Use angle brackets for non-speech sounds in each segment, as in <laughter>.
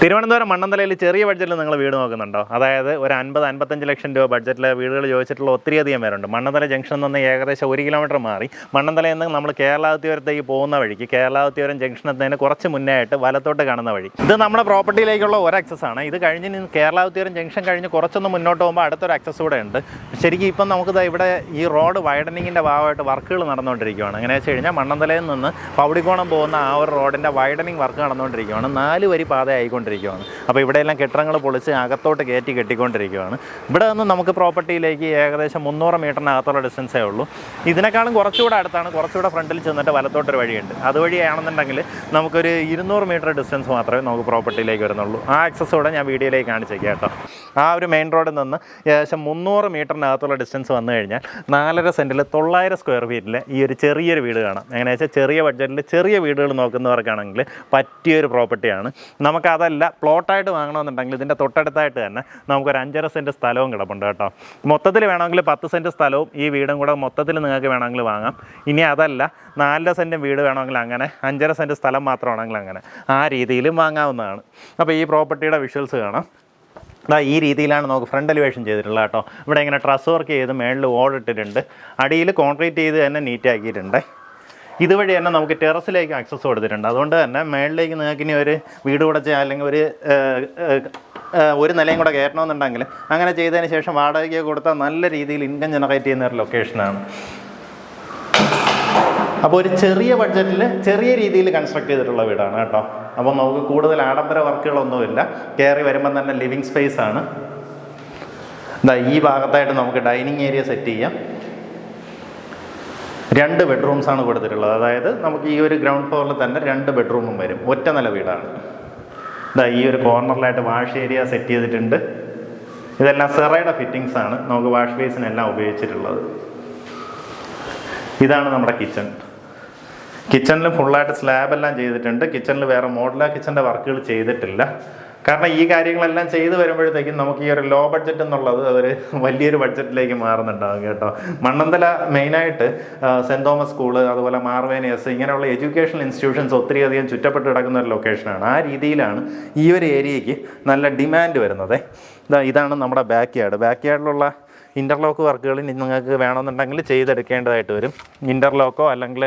തിരുവനന്തപുരം മണ്ണന്തലയിൽ ചെറിയ ബഡ്ജറ്റിൽ നിങ്ങൾ വീട് നോക്കുന്നുണ്ടോ? അതായത് ഒരു അൻപത് അൻപത്തഞ്ച് ലക്ഷം രൂപ ബഡ്ജറ്റിൽ വീടുകൾ ചോദിച്ചിട്ടുള്ള ഒത്തിരിയധികം പേരുണ്ട്. മണ്ണന്തല ജംഗ്ഷനിൽ നിന്ന് ഏകദേശം ഒരു കിലോമീറ്റർ മാറി. മണ്ണന്തലയിൽ നിന്ന് നമ്മൾ കേരളാവത്തിപുരത്തേക്ക് പോകുന്ന വഴിക്ക് കേരളാവത്തിപുരം ജംഗ്ഷനിൽ നിന്ന് കുറച്ച് മുന്നേ ആയിട്ട് വലത്തോട്ട് കാണുന്ന വഴി. ഇത് നമ്മുടെ പ്രോപ്പർട്ടിയിലേക്കുള്ള ഒരു ആക്സസ് ആണ്. ഇത് കഴിഞ്ഞ് കേരളാവത്തിപുരം ജംഗ്ഷൻ കഴിഞ്ഞ് കുറച്ചൊന്ന് മുന്നോട്ട് പോകുമ്പോൾ അടുത്തൊരു ആക്സസ് കൂടെ ഉണ്ട്. ശരിക്കും ഇപ്പം നമുക്ക് ഇവിടെ ഈ റോഡ് വൈഡനിങ്ങിന്റെ ഭാഗമായിട്ട് വർക്കുകൾ നടന്നുകൊണ്ടിരിക്കുകയാണ് അങ്ങനെ വെച്ച് കഴിഞ്ഞാൽ മണ്ണന്തലയിൽ നിന്ന് പൗടിക്കോണം പോകുന്ന ആ ഒരു റോഡിന്റെ വൈഡനിങ് വർക്ക് നടന്നുകൊണ്ടിരിക്കുകയാണ് നാല് വരി പാത ആയിക്കൊണ്ടിരിക്കുകയാണ് അപ്പോൾ ഇവിടെയെല്ലാം കെട്ടിടങ്ങൾ പൊളിച്ച് അകത്തോട്ട് കയറ്റി കെട്ടിക്കൊണ്ടിരിക്കുകയാണ് ഇവിടെ നിന്ന് നമുക്ക് പ്രോപ്പർട്ടിയിലേക്ക് ഏകദേശം മുന്നൂറ് മീറ്ററിനകത്തുള്ള ഡിസ്റ്റൻസേ ഉള്ളൂ. ഇതിനേക്കാളും കുറച്ചുകൂടെ അടുത്താണ്. കുറച്ചുകൂടെ ഫ്രണ്ടിൽ ചെന്നിട്ട് വലത്തോട്ടൊരു വഴിയുണ്ട് അതുവഴിയാണെന്നുണ്ടെങ്കിൽ നമുക്കൊരു ഇരുന്നൂറ് മീറ്റർ ഡിസ്റ്റൻസ് മാത്രമേ നമുക്ക് പ്രോപ്പർട്ടിയിലേക്ക് വരുന്നുള്ളൂ. ആ ആക്സസ് കൂടെ ഞാൻ വീഡിയോയിലേക്ക് കാണിച്ചേക്കാം കേട്ടോ. ആ ഒരു മെയിൻ റോഡിൽ നിന്ന് ഏകദേശം മുന്നൂറ് മീറ്ററിനകത്തുള്ള ഡിസ്റ്റൻസ് വന്നു കഴിഞ്ഞാൽ നാലര സെന്റിൽ തൊള്ളായിരം സ്ക്വയർ ഫീറ്റിൽ ഈ ഒരു ചെറിയൊരു വീട് കാണാം. എങ്ങനെയാണെന്ന് വെച്ചാൽ ചെറിയ ബഡ്ജറ്റിൽ ചെറിയ വീടുകൾ നോക്കുന്നവർക്കാണെങ്കിൽ പറ്റിയൊരു പ്രോപ്പർട്ടിയാണ്. നമുക്കതല്ല പ്ലോട്ടായിട്ട് വാങ്ങണമെന്നുണ്ടെങ്കിൽ ഇതിന്റെ തൊട്ടടുത്തായിട്ട് തന്നെ നമുക്കൊരു അഞ്ചര സെന്റ് സ്ഥലവും കിടപ്പുണ്ട് കേട്ടോ. മൊത്തത്തിൽ വേണമെങ്കിൽ പത്ത് സെന്റ് സ്ഥലവും ഈ വീടും കൂടെ മൊത്തത്തിൽ നിങ്ങൾക്ക് വേണമെങ്കിൽ വാങ്ങാം. ഇനി അതല്ല നാലര സെന്റും വീട് വേണമെങ്കിൽ അങ്ങനെ അഞ്ചര സെന്റ് സ്ഥലം മാത്രമാണെങ്കിൽ അങ്ങനെ. ആ രീതിയിലും വാങ്ങാവുന്നതാണ്. അപ്പോൾ ഈ പ്രോപ്പർട്ടിയുടെ വിഷ്വൽസ് കാണാം. അതാ ഈ രീതിയിലാണ് നമുക്ക് ഫ്രണ്ട് എലിവേഷൻ ചെയ്തിട്ടുള്ളത് കേട്ടോ. ഇവിടെ ഇങ്ങനെ ട്രസ് വർക്ക് ചെയ്ത് മേളിൽ ഓടിട്ടിട്ടുണ്ട് അടിയിൽ കോൺക്രീറ്റ് ചെയ്ത് തന്നെ നീറ്റ് ആക്കിയിട്ടുണ്ട്. ഇതുവഴി തന്നെ നമുക്ക് ടെറസിലേക്ക് ആക്സസ് കൊടുത്തിട്ടുണ്ട്. അതുകൊണ്ട് തന്നെ മേളിലേക്ക് നിങ്ങൾക്ക് ഇനി ഒരു വീട് കൂടെ അല്ലെങ്കിൽ ഒരു ഒരു നിലയും കൂടെ കയറണമെന്നുണ്ടെങ്കിൽ അങ്ങനെ ചെയ്തതിന് ശേഷം വാടകയ്ക്ക് കൊടുത്താൽ നല്ല രീതിയിൽ ഇൻകം ജനറേറ്റ് ചെയ്യുന്ന ഒരു ലൊക്കേഷനാണ് അപ്പോൾ ഒരു ചെറിയ ബഡ്ജറ്റിൽ ചെറിയ രീതിയിൽ കൺസ്ട്രക്ട് ചെയ്തിട്ടുള്ള വീടാണ് കേട്ടോ. അപ്പോൾ നമുക്ക് കൂടുതൽ ആഡംബര വർക്കുകളൊന്നുമില്ല. കയറി വരുമ്പം തന്നെ ലിവിങ് സ്പേസ് ആണ്. ഈ ഭാഗത്തായിട്ട് നമുക്ക് ഡൈനിങ് ഏരിയ സെറ്റ് ചെയ്യാം. രണ്ട് ബെഡ്റൂംസാണ് കൊടുത്തിട്ടുള്ളത്. അതായത് നമുക്ക് ഈ ഒരു ഗ്രൗണ്ട് ഫ്ലോറിൽ തന്നെ രണ്ട് ബെഡ്റൂമും വരും. ഒറ്റ നില വീടാണ്. ഇതാ ഈ ഒരു കോർണറിലായിട്ട് വാഷ് ഏരിയ സെറ്റ് ചെയ്തിട്ടുണ്ട്. ഇതെല്ലാം സെറയുടെ ഫിറ്റിംഗ്സ് ആണ്. നമുക്ക് വാഷ് ബേസിനെല്ലാം ഉപയോഗിച്ചിട്ടുള്ളത്. ഇതാണ് നമ്മുടെ കിച്ചൺ കിച്ചണിൽ ഫുള്ളായിട്ട് സ്ലാബെല്ലാം ചെയ്തിട്ടുണ്ട്. കിച്ചണിൽ വേറെ മോഡലാ കിച്ചന്റെ വർക്കുകൾ ചെയ്തിട്ടില്ല. കാരണം ഈ കാര്യങ്ങളെല്ലാം ചെയ്തു വരുമ്പോഴത്തേക്കും നമുക്ക് ഈ ഒരു ലോ ബഡ്ജറ്റ് എന്നുള്ളത് അതൊരു <laughs> വലിയൊരു ബഡ്ജറ്റിലേക്ക് മാറുന്നുണ്ടാകും കേട്ടോ. മണ്ണന്തല മെയിനായിട്ട് സെന്റ് തോമസ് സ്കൂൾ അതുപോലെ മാർവേനിയസ് ഇങ്ങനെയുള്ള എഡ്യൂക്കേഷണൽ ഇൻസ്റ്റിറ്റ്യൂഷൻസ് ഒത്തിരിയധികം ചുറ്റപ്പെട്ട് കിടക്കുന്ന ഒരു ലൊക്കേഷനാണ് ആ രീതിയിലാണ് ഈ ഒരു ഏരിയയ്ക്ക് നല്ല ഡിമാൻഡ് വരുന്നത്. ഇതാ ഇതാണ് നമ്മുടെ ബാക്ക് യാർഡ് ബാക്ക് യാർഡിലുള്ള ഇന്റർലോക്ക് വർക്കുകൾ നിങ്ങൾക്ക് വേണമെന്നുണ്ടെങ്കിൽ ചെയ്തെടുക്കേണ്ടതായിട്ട് വരും. ഇന്റർലോക്കോ അല്ലെങ്കിൽ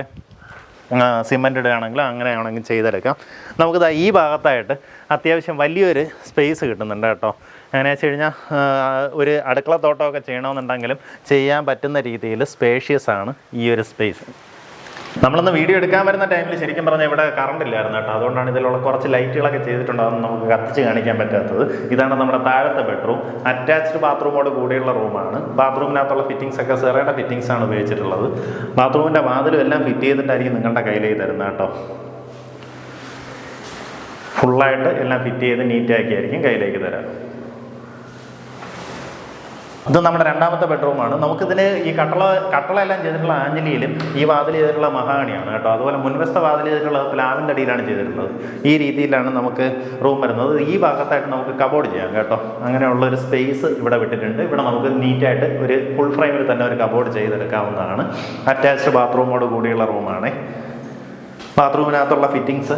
സിമന്റ് ഇടുകയാണെങ്കിൽ അങ്ങനെ ആണെങ്കിൽ ചെയ്തെടുക്കാം. നമുക്ക് ഈ ഭാഗത്തായിട്ട് അത്യാവശ്യം വലിയൊരു സ്പേസ് കിട്ടുന്നുണ്ട് കേട്ടോ. അങ്ങനെ വെച്ച് കഴിഞ്ഞാൽ ഒരു അടുക്കളത്തോട്ടമൊക്കെ ചെയ്യണമെന്നുണ്ടെങ്കിലും ചെയ്യാൻ പറ്റുന്ന രീതിയിൽ സ്പേഷ്യസ് ആണ് ഈ ഒരു സ്പേസ് നമ്മളൊന്ന് വീഡിയോ എടുക്കാൻ വരുന്ന ടൈമിൽ ശരിക്കും പറഞ്ഞാൽ ഇവിടെ കറണ്ട് ഇല്ലായിരുന്നു കേട്ടോ. അതുകൊണ്ടാണ് ഇതിലുള്ള കുറച്ച് ലൈറ്റുകളൊക്കെ ചെയ്തിട്ടുണ്ട്. നമുക്ക് കത്തിച്ച് കാണിക്കാൻ പറ്റാത്തത്. ഇതാണ് നമ്മുടെ താഴത്തെ ബെഡ്റൂം അറ്റാച്ച്ഡ് ബാത്റൂമോട് കൂടിയുള്ള റൂമാണ് ബാത്റൂമിനകത്തുള്ള ഫിറ്റിംഗ്സ് ഒക്കെ സെറയുടെ ഫിറ്റിംഗ്സ് ആണ് ഉപയോഗിച്ചിട്ടുള്ളത്. ബാത്റൂമിന്റെ വാതിലും എല്ലാം ഫിറ്റ് ചെയ്തിട്ടായിരിക്കും നിങ്ങളുടെ കയ്യിലേക്ക് തരുന്നത് കേട്ടോ. ഫുള്ളായിട്ട് എല്ലാം ഫിറ്റ് ചെയ്ത് നീറ്റാക്കിയായിരിക്കും കയ്യിലേക്ക് തരാം ഇത് നമ്മുടെ രണ്ടാമത്തെ ബെഡ്റൂമാണ് നമുക്കിതിന് ഈ കട്ടള കട്ടളയെല്ലാം ചെയ്തിട്ടുള്ള ആഞ്ജലിയിലും ഈ വാതിൽ ചെയ്തിട്ടുള്ള മഹാണിയാണ് കേട്ടോ. അതുപോലെ മുൻവശത്തെ വാതിൽ ചെയ്തിട്ടുള്ള പ്ലാവിന്റെ അടിയിലാണ് ചെയ്തിട്ടുള്ളത്. ഈ രീതിയിലാണ് നമുക്ക് റൂം വരുന്നത്. ഈ ഭാഗത്തായിട്ട് നമുക്ക് കബോർഡ് ചെയ്യാം കേട്ടോ. അങ്ങനെയുള്ള ഒരു സ്പേസ് ഇവിടെ വിട്ടിട്ടുണ്ട്. ഇവിടെ നമുക്ക് നീറ്റായിട്ട് ഒരു ഫുൾ ഫ്രെയിമിൽ തന്നെ ഒരു കബോർഡ് ചെയ്തെടുക്കാവുന്നതാണ്. അറ്റാച്ച്ഡ് ബാത്റൂമോട് കൂടിയുള്ള റൂമാണ് ബാത്റൂമിനകത്തുള്ള ഫിറ്റിങ്സ്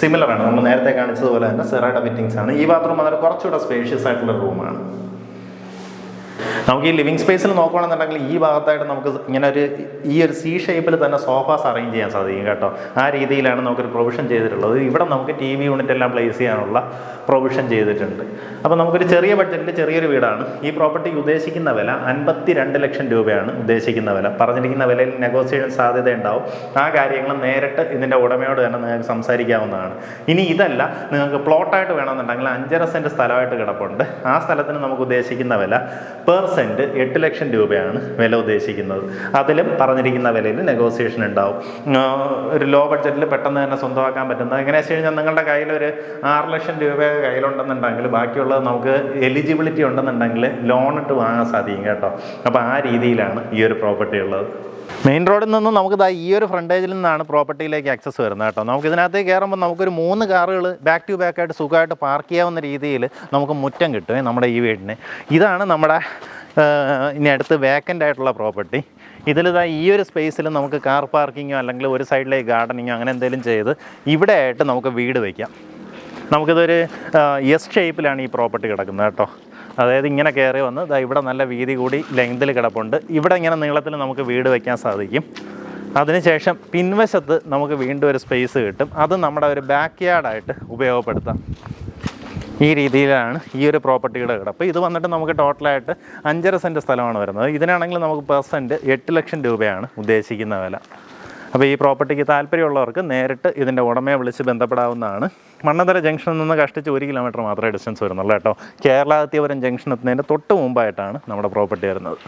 സിമിലറാണ് നമ്മൾ നേരത്തെ കാണിച്ചതുപോലെ തന്നെ സെറയുടെ ഫിറ്റിങ്സ് ആണ്. ഈ ബാത്റൂം വളരെ കുറച്ചുകൂടെ സ്പേഷ്യസ് ആയിട്ടുള്ള റൂമാണ് നമുക്ക് ഈ ലിവിങ് സ്പേസിൽ നോക്കുകയാണെന്നുണ്ടെങ്കിൽ ഈ ഭാഗത്തായിട്ട് നമുക്ക് ഇങ്ങനെ ഒരു ഈ ഒരു സി ഷേപ്പിൽ തന്നെ സോഫാസ് അറേഞ്ച് ചെയ്യാൻ സാധിക്കും കേട്ടോ. ആ രീതിയിലാണ് നമുക്കൊരു പ്രൊവിഷൻ ചെയ്തിട്ടുള്ളത്. ഇവിടെ നമുക്ക് ടി വി യൂണിറ്റ് എല്ലാം പ്ലേസ് ചെയ്യാനുള്ള പ്രൊവിഷൻ ചെയ്തിട്ടുണ്ട്. അപ്പോൾ നമുക്കൊരു ചെറിയ ബഡ്ജറ്റിൽ ചെറിയൊരു വീടാണ്. ഈ പ്രോപ്പർട്ടി ഉദ്ദേശിക്കുന്ന വില അൻപത്തി രണ്ട് ലക്ഷം രൂപയാണ് ഉദ്ദേശിക്കുന്ന വില. പറഞ്ഞിരിക്കുന്ന വിലയിൽ നെഗോസിയേഷൻ സാധ്യത ഉണ്ടാവും. ആ കാര്യങ്ങൾ നേരിട്ട് ഇതിന്റെ ഉടമയോട് തന്നെ നിങ്ങൾക്ക് സംസാരിക്കാവുന്നതാണ്. ഇനി ഇതല്ല നിങ്ങൾക്ക് പ്ലോട്ടായിട്ട് വേണമെന്നുണ്ടെങ്കിൽ അഞ്ചര സെന്റ് സ്ഥലമായിട്ട് കിടപ്പുണ്ട്. ആ സ്ഥലത്തിന് നമുക്ക് ഉദ്ദേശിക്കുന്ന വില പെർ സെന്റ് എട്ട് ലക്ഷം രൂപയാണ് വില ഉദ്ദേശിക്കുന്നത്. അതിലും പറഞ്ഞിരിക്കുന്ന വിലയിൽ നെഗോസിയേഷൻ ഉണ്ടാവും. ഒരു ലോ ബഡ്ജറ്റിൽ പെട്ടെന്ന് തന്നെ സ്വന്തമാക്കാൻ പറ്റുന്നത്. എങ്ങനെയാണെന്ന് വെച്ച് കഴിഞ്ഞാൽ നിങ്ങളുടെ കയ്യിൽ ഒരു ആറ് ലക്ഷം രൂപ കയ്യിലുണ്ടെന്നുണ്ടെങ്കിൽ ബാക്കിയുള്ളത് നമുക്ക് എലിജിബിലിറ്റി ഉണ്ടെന്നുണ്ടെങ്കിൽ ലോൺ ഇട്ട് വാങ്ങാൻ സാധിക്കും കേട്ടോ. അപ്പോൾ ആ രീതിയിലാണ് ഈ ഒരു പ്രോപ്പർട്ടി ഉള്ളത്. മെയിൻ റോഡിൽ നിന്ന് നമുക്ക് ദാ ഈ ഒരു ഫ്രണ്ടേജിൽ നിന്നാണ് പ്രോപ്പർട്ടിയിലേക്ക് ആക്സസ് വരുന്നത് കേട്ടോ. നമുക്ക് ഇതിനകത്തേക്ക് കയറുമ്പോൾ നമുക്കൊരു മൂന്ന് കാറുകൾ ബാക്ക് ടു ബാക്ക് ആയിട്ട് സുഖമായിട്ട് പാർക്ക് ചെയ്യാവുന്ന രീതിയിൽ നമുക്ക് മുറ്റം കിട്ടും നമ്മുടെ ഈ വീടിന്. ഇതാണ് നമ്മുടെ ഇനി അടുത്ത് വേക്കന്റ് ആയിട്ടുള്ള പ്രോപ്പർട്ടി ഇതിലിതാ ഈ ഒരു സ്പേസിൽ നമുക്ക് കാർ പാർക്കിങ്ങോ അല്ലെങ്കിൽ ഒരു സൈഡിലേക്ക് ഗാർഡനിങ്ങോ അങ്ങനെ എന്തെങ്കിലും ചെയ്ത് ഇവിടെ ആയിട്ട് നമുക്ക് വീട് വയ്ക്കാം നമുക്കിതൊരു എസ് ഷേപ്പിലാണ് ഈ പ്രോപ്പർട്ടി കിടക്കുന്നത് കേട്ടോ. അതായത് ഇങ്ങനെ കയറി വന്ന് ദാ ഇവിടെ നല്ല വീതി കൂടി ലെങ്തിൽ കിടപ്പുണ്ട്. ഇവിടെ ഇങ്ങനെ നീളത്തിൽ നമുക്ക് വീട് വയ്ക്കാൻ സാധിക്കും. അതിനുശേഷം പിൻവശത്ത് നമുക്ക് വീണ്ടും ഒരു സ്പേസ് കിട്ടും. അത് നമ്മുടെ ഒരു ബാക്ക് യാർഡായിട്ട് ഉപയോഗപ്പെടുത്താം. ഈ രീതിയിലാണ് ഈ ഒരു പ്രോപ്പർട്ടിയുടെ കിടപ്പ്. ഇത് വന്നിട്ട് നമുക്ക് ടോട്ടലായിട്ട് അഞ്ചര സെന്റ് സ്ഥലമാണ് വരുന്നത്. ഇതിനാണെങ്കിൽ നമുക്ക് പെർസെന്റ് എട്ട് ലക്ഷം രൂപയാണ് ഉദ്ദേശിക്കുന്ന വില. അപ്പോൾ ഈ പ്രോപ്പർട്ടിക്ക് താല്പര്യമുള്ളവർക്ക് നേരിട്ട് ഇതിന്റെ ഉടമയെ വിളിച്ച് ബന്ധപ്പെടാവുന്നതാണ്. മണ്ണന്തര ജംഗ്ഷനിൽ നിന്ന് കഷ്ടിച്ച് ഒരു കിലോമീറ്റർ മാത്രമേ ഡിസ്റ്റൻസ് വരുന്നുള്ളൂ കേട്ടോ. കേരളാതിപുരം ജംഗ്ഷൻ എത്തുന്നതിന്റെ തൊട്ട് മുമ്പായിട്ടാണ് നമ്മുടെ പ്രോപ്പർട്ടി വരുന്നത്.